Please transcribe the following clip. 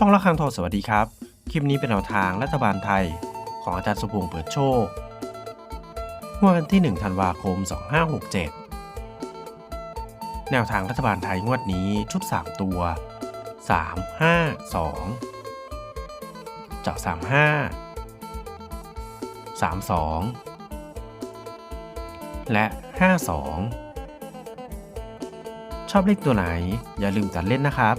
ช่องละคังทองสวัสดีครับ คลิปนี้เป็นแนวทางรัฐบาลไทย ของอาจารย์สมพงษ์เปิดโชคงวดวันที่ 1 ธันวาคม 2567 แนวทางรัฐบาลไทยงวดนี้ชุด 3 ตัว 3 5 2 เจาะ35 32 และ 52 ชอบเลขตัวไหน อย่าลืมจัดเล่นนะครับ